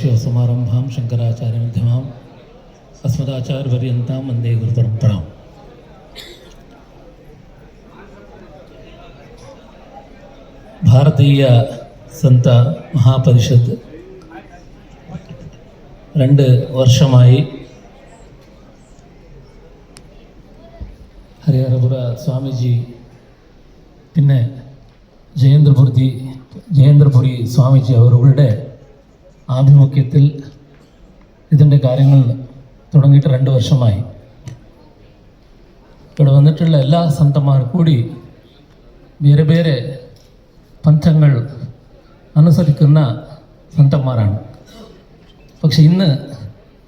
ശിവസമാരംഭാം ശങ്കരാചാര്യമിധ്യമാം അസ്മദാചാര്യപര്യന്താം വന്ദേ ഗുരുപരമ്പരാം ഭാരതീയ സന്ത മഹാപരിഷത്ത് രണ്ട് വർഷമായി ഹരിഹരപുര സ്വാമിജി പിന്നെ ജയേന്ദ്രപുരി ജയേന്ദ്രപുരി സ്വാമിജി അവരുടെ ആഭിമുഖ്യത്തിൽ ഇതിൻ്റെ കാര്യങ്ങൾ തുടങ്ങിയിട്ട് രണ്ട് വർഷമായി ഇവിടെ വന്നിട്ടുള്ള എല്ലാ സന്തന്മാർ കൂടി ಬೇರೆ ಬೇರೆ പന്ഥങ്ങൾ അനുസരിക്കുന്ന സന്തന്മാരാണ് പക്ഷെ ഇന്ന്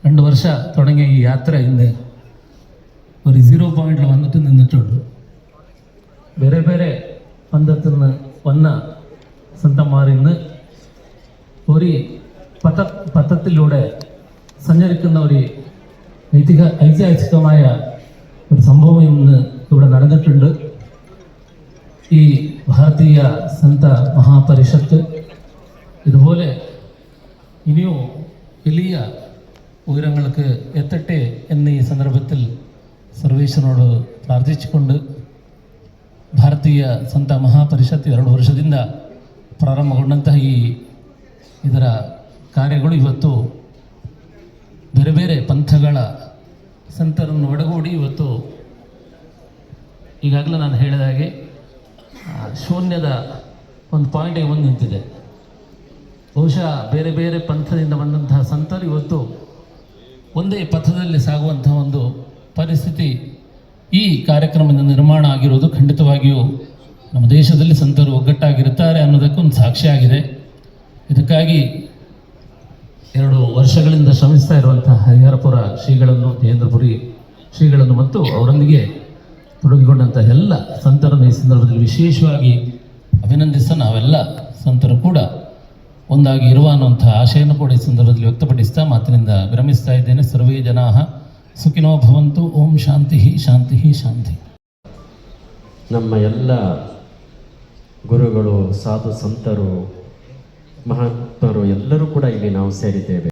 രണ്ട് വർഷ തുടങ്ങിയ ഈ യാത്ര ഇന്ന് ഒരു സീറോ പോയിന്റിൽ വന്നിട്ട് നിന്നിട്ടുള്ളൂ ಬೇರೆ ಬೇರೆ പന്തത്തിൽ നിന്ന് വന്ന സന്തന്മാർ ഇന്ന് ഒരു പഥ പഥത്തിലൂടെ സഞ്ചരിക്കുന്ന ഒരു ഐതിഹ ഐതിഹാസികമായ ഒരു സംഭവം ഇന്ന് ഇവിടെ നടന്നിട്ടുണ്ട് ഈ ഭാരതീയ സന്ത മഹാപരിഷത്ത് ഇതുപോലെ ഇനിയും വലിയ ഉയരങ്ങൾക്ക് എത്തട്ടെ എന്ന് ഈ സന്ദർഭത്തിൽ സർവേശ്വരനോട് ಪ್ರಾರ್ಥಿಸಿಕೊಂಡು ಭಾರತೀಯ ಸಂತ ಮಹಾಪರಿಷತ್ ಎರಡು ವರ್ಷದಿಂದ ಪ್ರಾರಂಭಗೊಂಡಂತಹ ಈ ಇದರ ಕಾರ್ಯಗಳು ಇವತ್ತು ಬೇರೆ ಬೇರೆ ಪಂಥಗಳ ಸಂತರನ್ನು ಒಡಗೂಡಿ ಇವತ್ತು ಈಗಾಗಲೇ ನಾನು ಹೇಳಿದ ಹಾಗೆ ಶೂನ್ಯದ ಒಂದು ಪಾಯಿಂಟಿಗೆ ಬಂದು ನಿಂತಿದೆ. ಬಹುಶಃ ಬೇರೆ ಬೇರೆ ಪಂಥದಿಂದ ಬಂದಂತಹ ಸಂತರು ಇವತ್ತು ಒಂದೇ ಪಥದಲ್ಲಿ ಸಾಗುವಂತಹ ಒಂದು ಪರಿಸ್ಥಿತಿ ಈ ಕಾರ್ಯಕ್ರಮದ ನಿರ್ಮಾಣ ಆಗಿರುವುದು ಖಂಡಿತವಾಗಿಯೂ ನಮ್ಮ ದೇಶದಲ್ಲಿ ಸಂತರು ಒಗ್ಗಟ್ಟಾಗಿರುತ್ತಾರೆ ಅನ್ನೋದಕ್ಕೊಂದು ಸಾಕ್ಷಿಯಾಗಿದೆ ಇದಕ್ಕಾಗಿ ವರ್ಷಗಳಿಂದ ಶ್ರಮಿಸ್ತಾ ಇರುವಂತಹ ಹರಿಹರಪುರ ಶ್ರೀಗಳನ್ನು ಕೇಂದ್ರಪುರಿ ಶ್ರೀಗಳನ್ನು ಮತ್ತು ಅವರೊಂದಿಗೆ ತೊಡಗಿಕೊಂಡಂಥ ಎಲ್ಲ ಸಂತರನ್ನು ಈ ಸಂದರ್ಭದಲ್ಲಿ ವಿಶೇಷವಾಗಿ ಅಭಿನಂದಿಸ ನಾವೆಲ್ಲ ಸಂತರು ಕೂಡ ಒಂದಾಗಿ ಇರುವ ಅನ್ನುವಂಥ ಆಶಯನ ಕೂಡ ಈ ಸಂದರ್ಭದಲ್ಲಿ ವ್ಯಕ್ತಪಡಿಸ್ತಾ ಮಾತಿನಿಂದ ವಿರಮಿಸ್ತಾ ಇದ್ದೇನೆ. ಸರ್ವೇ ಜನಾ ಸುಖಿನೋ ಭವಂತು. ಓಂ ಶಾಂತಿ ಶಾಂತಿ ಶಾಂತಿ. ನಮ್ಮ ಎಲ್ಲ ಗುರುಗಳು, ಸಾಧು ಸಂತರು, ಮಹಾತ್ಮರು ಎಲ್ಲರೂ ಕೂಡ ಇಲ್ಲಿ ನಾವು ಸೇರಿದ್ದೇವೆ.